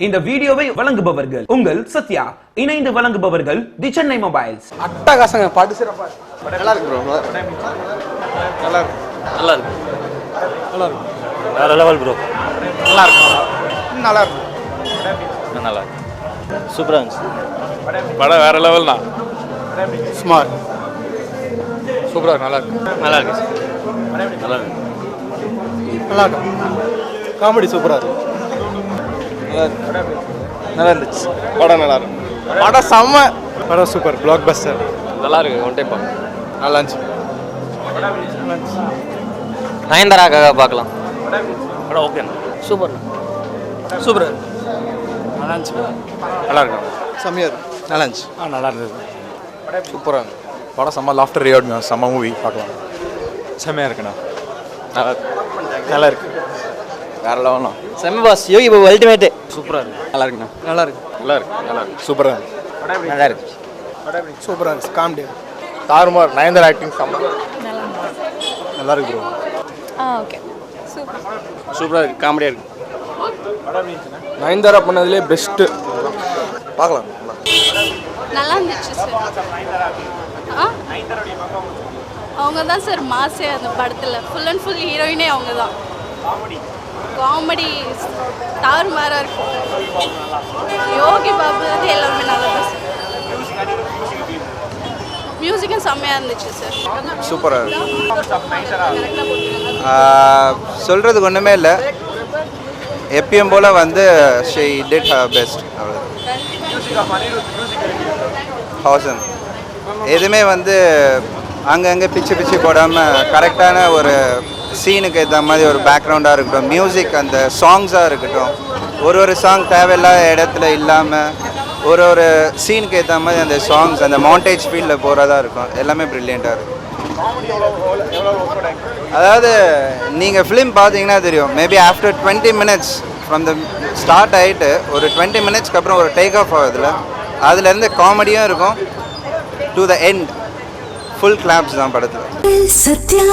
இந்த வீடியோவை வழங்குபவர்கள் உங்கள் சத்யா இணைந்து வழங்குபவர்கள் தி சென்னை மொபைல்ஸ் அட்டகாசங்க பாட்டு சிறப்பா நல்லா இருக்கு ப்ரோ நல்லா இருக்கு நல்லா இருக்கு நல்லா இருக்கும் வேற லெவல் ப்ரோ நல்லா இருக்கு நல்லா இருக்கு நல்லா இருக்கு சூப்பராக இருந்துச்சு படம் வேற லெவல் தான் ஸ்மார்ட் சூப்பரா இருக்கு நல்லா இருக்கு நல்லா இருக்கு நல்லா இருக்கு நல்லா இருக்கும் காமெடி சூப்பரா இருக்கும் நல்லா இருந்துச்சு படம் நல்லா இருக்கு படம் செம்ம. படம் சூப்பர் பிளாக் பஸ்டர் நல்லா இருக்கு ஒன் டைம் நல்லா இருந்துச்சு. நயன்தாராக்காக பார்க்கலாம். படம் ஓகே சூப்பர். சூப்பர். நல்லா இருக்கு செம்மையா இருக்கு. நல்லா இருந்துச்சு. ஆ நல்லா இருந்தது. சூப்பரா இருக்கு. படம் செம்ம லாஃப்டர் ரியார்ட் செம்ம மூவி பார்க்கலாம். செம்மையா இருக்குண்ணா. நல்லா இருக்கு. நல்லா இருக்கு. வேற லெவல் தான் செம்ம பாஸ் யோகி பாபு அல்டிமேட் சூப்பராக இருக்கு. நல்லா இருக்குண்ணா. நல்லா இருக்கு. நல்லா இருக்கு. நல்லா இருக்கு. சூப்பரா இருக்கு. நல்லா இருக்கு. சூப்பரா இருக்கு. காமெடி தாறுமார் நயன்தார் ஆக்டிங் செம்ம. நல்லா இருக்கு. ப்ரோ ஆ ஓகே சூப்பர் சூப்பரா இருக்கு. காமெடியா இருக்கு. நயன்தாரா பண்ணதுலேயே பெஸ்ட்டு பார்க்கலாம். நல்லா இருந்துச்சு சார் ஆ? அவங்க தான் சார் மாசே அந்த படத்தில். ஃபுல் அண்ட் ஃபுல் ஹீரோயினே அவங்க தான் காமெடி தாறுமாறாக இருக்கும். யோகி பாபு வந்து எல்லாமே நல்லா தான் சார். மியூசிக்கும் செம்மையாக இருந்துச்சு சார். சூப்பராக இருக்கு. சொல்கிறதுக்கு ஒன்றுமே இல்லை. எப்பயும் போல் வந்து ஷி டிட் ஹர் பெஸ்ட் அவ்வளோ ஹவுசன் எதுவுமே வந்து அங்கங்கே பிச்சு பிச்சு போடாமல் கரெக்டான ஒரு சீனுக்கு ஏற்ற மாதிரி ஒரு பேக்ரவுண்டாக இருக்கட்டும் மியூசிக் அந்த சாங்ஸாக இருக்கட்டும் ஒரு ஒரு சாங் தேவையில்லாத இடத்துல இல்லாமல் ஒரு ஒரு சீனுக்கு ஏற்ற மாதிரி அந்த சாங்ஸ் அந்த மவுண்டேஜ் ஃபீல்டில் போகிறதா இருக்கும். எல்லாமே ப்ரில்லியண்ட்டாக இருக்கும். அதாவது நீங்கள் ஃபிலிம் பார்த்தீங்கன்னா தெரியும். Maybe after twenty minutes from the start ஆகிட்டு ஒரு டுவெண்ட்டி மினிட்ஸ்க்கு அப்புறம் ஒரு டேக் ஆஃப் ஆகுதுல அதுலேருந்து காமெடியும் இருக்கும். To the end full claps தான் படத்தில். சத்யா.